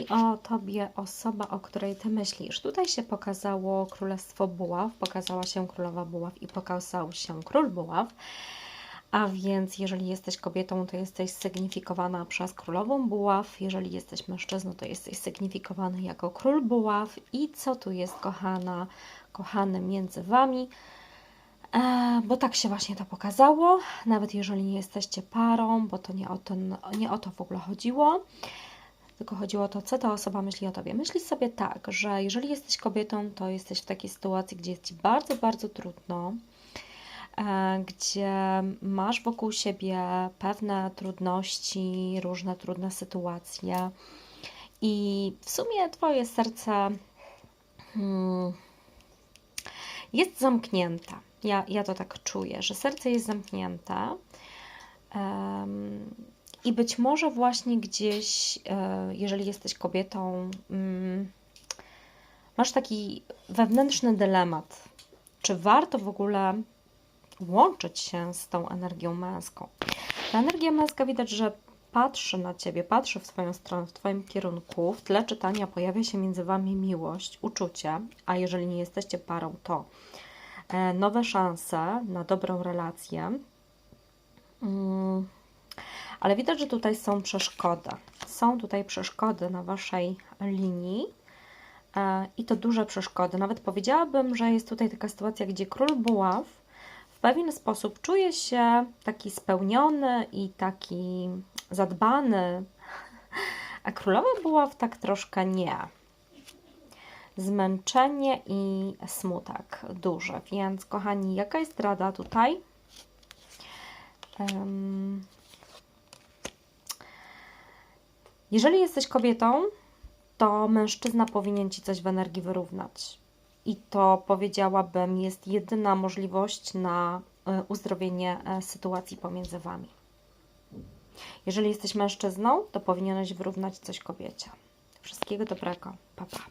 myśli o tobie osoba, o której ty myślisz? Tutaj się pokazało Królestwo Buław, pokazała się Królowa Buław i pokazał się Król Buław. A więc, jeżeli jesteś kobietą, to jesteś sygnifikowana przez królową buław. Jeżeli jesteś mężczyzną, to jesteś sygnifikowany jako król buław. I co tu jest, kochana, kochany między wami? E, bo tak się właśnie to pokazało. Nawet jeżeli nie jesteście parą, bo to nie o to, nie o to w ogóle chodziło. Tylko chodziło o to, co ta osoba myśli o tobie. Myśli sobie tak, że jeżeli jesteś kobietą, to jesteś w takiej sytuacji, gdzie jest ci bardzo, bardzo trudno e, gdzie masz wokół siebie pewne trudności, różne trudne sytuacje, i w sumie Twoje serce hmm, jest zamknięte. Ja, ja to tak czuję, że serce jest zamknięte. em, I być może właśnie gdzieś, e, jeżeli jesteś kobietą, mm, masz taki wewnętrzny dylemat. Czy warto w ogóle łączyć się z tą energią męską? Ta energia męska widać, że patrzy na ciebie, patrzy w Twoją stronę, w Twoim kierunku. W tle czytania pojawia się między Wami miłość, uczucie, a jeżeli nie jesteście parą, to e, nowe szanse na dobrą relację. Ale widać, że tutaj są przeszkody. Są tutaj przeszkody na Waszej linii e, i to duże przeszkody. Nawet powiedziałabym, że jest tutaj taka sytuacja, gdzie król buław w pewien sposób czuje się taki spełniony i taki zadbany, a królowa buław tak troszkę nie. Zmęczenie i smutek duży. Więc, kochani, jaka jest rada tutaj? Jeżeli jesteś kobietą, to mężczyzna powinien ci coś w energii wyrównać. I to powiedziałabym jest jedyna możliwość na e, uzdrowienie e, sytuacji pomiędzy wami. Jeżeli jesteś mężczyzną, to powinieneś wyrównać coś kobiecie. Wszystkiego dobrego. Pa, pa.